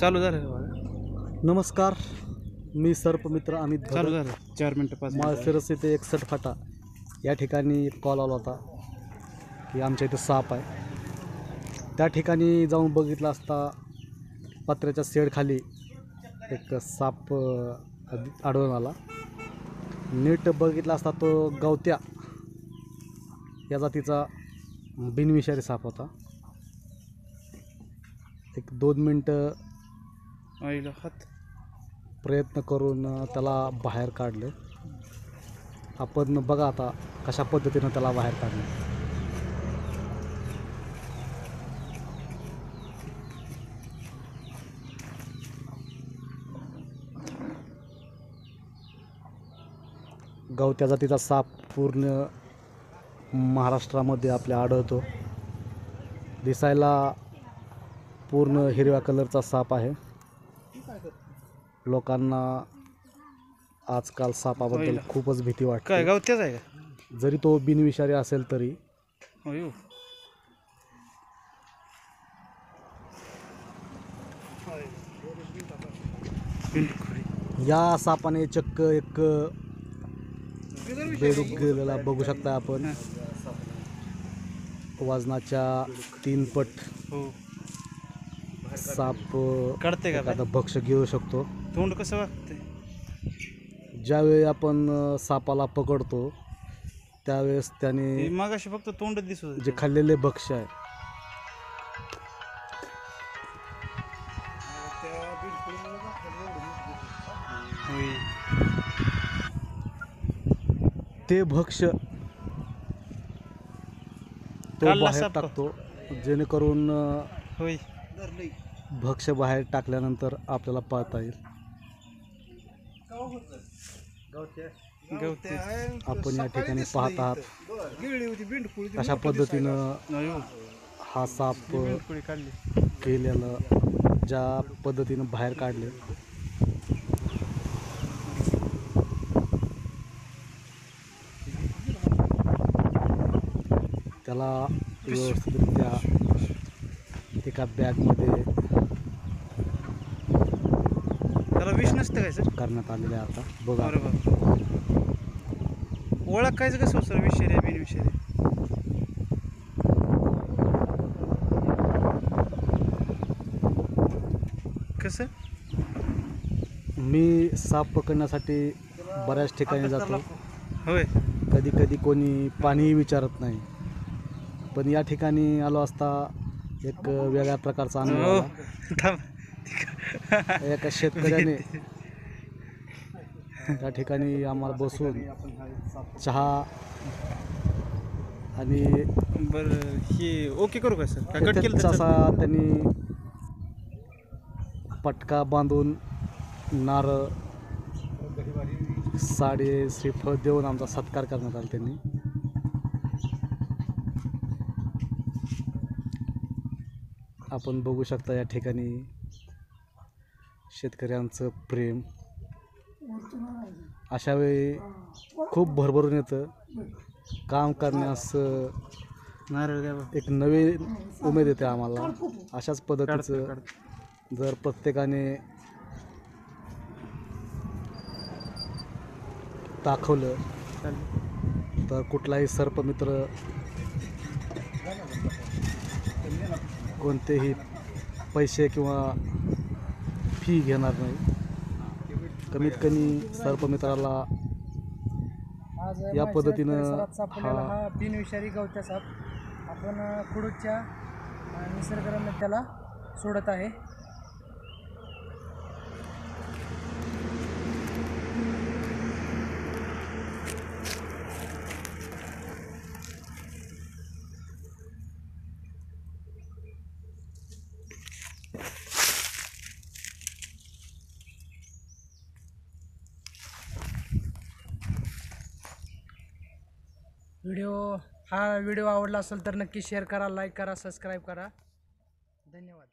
चालू झालं बघा. नमस्कार मी सर्पमित्र अमित चालू भगत झालं. चार मिनटं पाच मिनिटं. माळशिरस येथे एकसठ फाटा या ठिकाणी एक कॉल आला होता की आमच्या इथं साप आहे. त्या ठिकाणी जाऊन बघितलं असता पत्र्याच्या शेडखाली एक साप अ, आढळून आला. नीट बघितला असता तो गवत्या. या जातीचा बिनविषारी साप होता. एक दोन मिनटं आईला हात. प्रयत्न करून त्याला बाहेर काढले. आपण बघा आता कशा पद्धतीनं त्याला बाहेर काढले. गवत्या जातीचा साप पूर्ण महाराष्ट्रामध्ये आपल्या आढळतो. दिसायला पूर्ण हिरव्या कलरचा साप आहे. लोकांना आजकाल सापाबद्दल होईल. खूपच भीती काय वाटते गावत्याच आहे का? जरी तो बिनविषारी असेल तरी. या सापाने चक्क एक बेडूक गेलेला बघू शकता आपण. वजनाच्या तीन पट हो. साप काढते का एखादा भक्ष घेऊ शकतो. तोंड कसं वागते ज्यावेळी आपण अ, सापाला पकडतो त्यावेळेस त्याने मागाशी फक्त तोंड दिसत जे खाल्लेले भक्ष आहे होय. ते भक्ष तो काढला बाहेर साप का? टाकतो जेणेकरून अ, होय भक्ष बाहेर टाकल्यानंतर आपल्याला पाहता येईल गवते आपण या ठिकाणी पाहत आहात. अशा पद्धतीनं अयो हा. साप केलेलं ज्या पद्धतीनं बाहेर काढले. त्याला व्यवस्थितरित्या एका बॅगमध्ये त्याला विष नसतं काय सर? करण्यात आलेले आहे आता. बघा. अरे बाप ओळखायचं कसं सर विषय आहे बिन विषय कसं? मी साप पकडण्यासाठी बऱ्याच ठिकाणी जातो. होय. कधी कधी कोणी पाणीही विचारत नाही. पण या ठिकाणी आलो असता एक वेगळ्या प्रकारचा अनुभव हो. आला. थांब. एका शेतकऱ्याने त्या ठिकाणी आम्हाला बसून चहा आणि बरं हे ओके करू का सर का कट केलं तर? असा त्यांनी पटका बांधून नारळ साडे श्रीफळ देऊन आमचा सत्कार करण्यात आला त्यांनी आपण बघू शकता या ठिकाणी शेतकऱ्यांचं प्रेम अशा वेळी खूप भरभरून येतं काम करण्यास. एक नवी उमेद येते आम्हाला अशाच पद्धतीचं. जर प्रत्येकाने दाखवलं. तर कुठलाही सर्पमित्र कोणतेही पैसे किंवा फी घेणार नाही. कमीत कमी सर्पमित्राला या पद्धतीनं परिसरात सापडलेला हा- बिनविषारी गवत्या साप आपण अ, कुडूच्या निसर्गरम्य त्याला सोडत आहे. व्हिडिओ हा व्हिडिओ आवडला असेल तर नक्की शेअर करा लाईक करा सबस्क्राईब करा. धन्यवाद.